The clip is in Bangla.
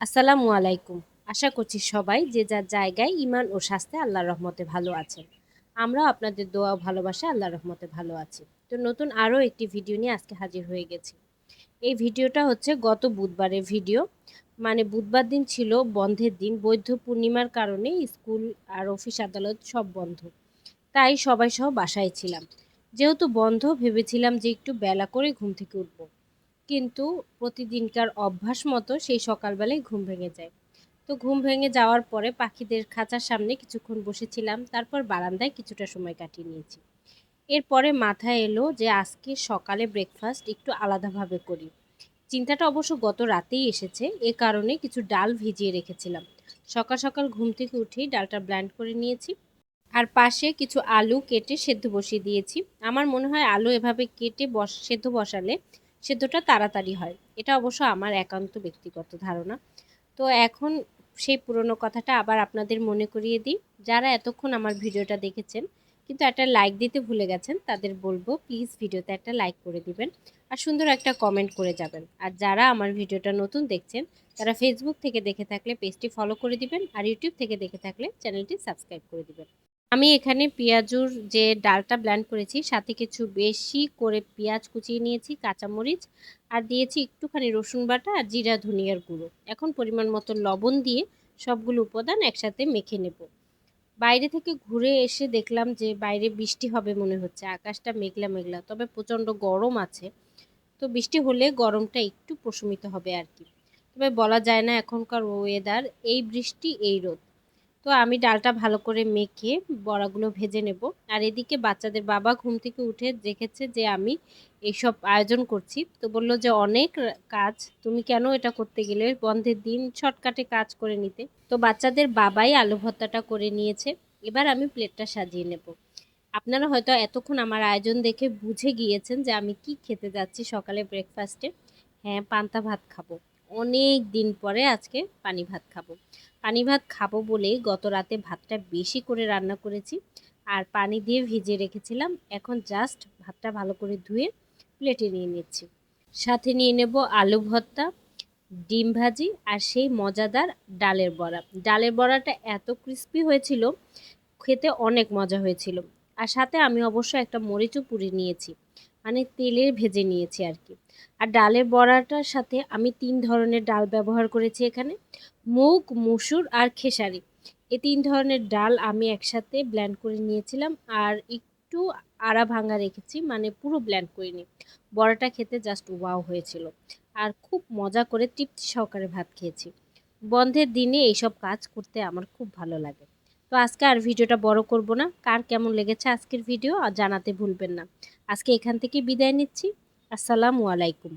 আসসালামু আলাইকুম। আশা করছি সবাই যে যার জায়গায় ইমান ও স্বাস্থ্যে আল্লাহর রহমতে ভালো আছেন। আমরাও আপনাদের দোয়া ও ভালোবাসা আল্লাহর রহমতে ভালো আছি। তো নতুন আরও একটি ভিডিও নিয়ে আজকে হাজির হয়ে গেছি। এই ভিডিওটা হচ্ছে গত বুধবারের ভিডিও। মানে বুধবার দিন ছিল বন্ধের দিন। বৈধ পূর্ণিমার কারণে স্কুল আর অফিস আদালত সব বন্ধ। তাই সবাই সহ বাসায় ছিলাম। যেহেতু বন্ধ, ভেবেছিলাম যে একটু বেলা করে ঘুম থেকে উঠবো। কিন্তু প্রতিদিনকার অভ্যাস মতো সেই সকালবেলায় ঘুম ভেঙে যায়। তো ঘুম ভেঙে যাওয়ার পরে পাখিদের খাঁচার সামনে কিছুক্ষণ বসেছিলাম, তারপর বারান্দায় কিছুটা সময় কাটিয়ে নিয়েছি। এরপরে মাথায় এলো যে আজকে সকালে ব্রেকফাস্ট একটু আলাদাভাবে করি। চিন্তাটা অবশ্য গত রাতেই এসেছে, এ কারণে কিছু ডাল ভিজিয়ে রেখেছিলাম। সকাল সকাল ঘুম থেকে উঠেই ডালটা ব্ল্যান্ড করে নিয়েছি আর পাশে কিছু আলু কেটে সেদ্ধ বসিয়ে দিয়েছি। আমার মনে হয় আলু এভাবে কেটে বস, সেদ্ধ বসালে সেদ্ধটা তাড়াতাড়ি হয়। এটা অবশ্য আমার একান্ত ব্যক্তিগত ধারণা। তো এখন সেই পুরনো কথাটা আবার আপনাদের মনে করিয়ে দিই। যারা এতক্ষণ আমার ভিডিওটা দেখেছেন, কিন্তু একটা লাইক দিতে ভুলে গেছেন, তাদের বলব প্লিজ ভিডিওতে একটা লাইক করে দিবেন আর সুন্দর একটা কমেন্ট করে যাবেন। আর যারা আমার ভিডিওটা নতুন দেখছেন, তারা ফেসবুক থেকে দেখে থাকলে পেজটি ফলো করে দিবেন আর ইউটিউব থেকে দেখে থাকলে চ্যানেলটি সাবস্ক্রাইব করে দিবেন। আমি এখানে পেঁয়াজুর যে ডালটা ব্ল্যান্ড করেছি, সাথে কিছু বেশি করে পেঁয়াজ কুচিয়ে নিয়েছি, কাঁচামরিচ, আর দিয়েছি একটুখানি রসুন বাটা আর জিরা ধনিয়ার গুঁড়ো। এখন পরিমাণ মতো লবণ দিয়ে সবগুলো উপাদান একসাথে মেখে নেব। বাইরে থেকে ঘুরে এসে দেখলাম যে বাইরে বৃষ্টি হবে মনে হচ্ছে, আকাশটা মেঘলা মেঘলা, তবে প্রচণ্ড গরম আছে। তো বৃষ্টি হলে গরমটা একটু প্রশমিত হবে আর কি। তবে বলা যায় না এখনকার ওয়েদার এই বৃষ্টি, এই রোদ। তো আমি ডালটা ভালো করে মেখে বড়াগুলো ভেজে নেব। আর এদিকে বাচ্চাদের বাবা ঘুম থেকে উঠে দেখেছে যে আমি এইসব আয়োজন করছি। তো বলল যে, অনেক কাজ, তুমি কেন এটা করতে গেলে? বন্ধের দিন, শর্টকাটে কাজ করে নিতে। তো বাচ্চাদের বাবাই আলু ভর্তাটা করে নিয়েছে। এবার আমি প্লেটটা সাজিয়ে নেব। আপনারা হয়তো এতক্ষণ আমার আয়োজন দেখে বুঝে গিয়েছেন যে আমি কি খেতে যাচ্ছি সকালে ব্রেকফাস্টে হ্যাঁ পান্তা ভাত খাব। অনেক দিন পরে আজকে পানি ভাত খাব। পানি ভাত খাব বলে গত রাতে ভাতটা বেশি করে রান্না করেছি আর পানি দিয়ে ভিজিয়ে রেখেছিলাম। এখন জাস্ট ভাতটা ভালো করে ধুয়ে প্লেটে নিয়ে নিচ্ছি। সাথে নিয়ে নেব আলু ভর্তা, ডিম ভাজি আর সেই মজাদার ডালের বড়া। ডালের বড়াটা এত ক্রিস্পি হয়েছিল, খেতে অনেক মজা হয়েছিল। আর সাথে আমি অবশ্য একটা মরিচও পুড়ে নিয়েছি। মানে তেলের ভেজে নিয়েছি আর কি। আর ডালের বড়াটার সাথে আমি তিন ধরনের ডাল ব্যবহার করেছি এখানে। মুগ মুসুর আর খেসারি। এই তিন ধরনের ডাল আমি একসাথে ব্ল্যান্ড করে নিয়েছিলাম আর একটু আড়া ভাঙা রেখেছি মানে পুরো ব্ল্যান্ড করিনি। বড়াটা খেতে জাস্ট ওয়াও হয়েছিল। আর খুব মজা করে তৃপ্তি সহকারে ভাত খেয়েছি। বন্ধের দিনে এইসব কাজ করতে আমার খুব ভালো লাগে। তো আজকে আর ভিডিওটা বড় করব না। কার কেমন লেগেছে আজকের ভিডিও আর জানাতে ভুলবেন না। আজকে এখান থেকে বিদায় নিচ্ছি। আসসালামু আলাইকুম।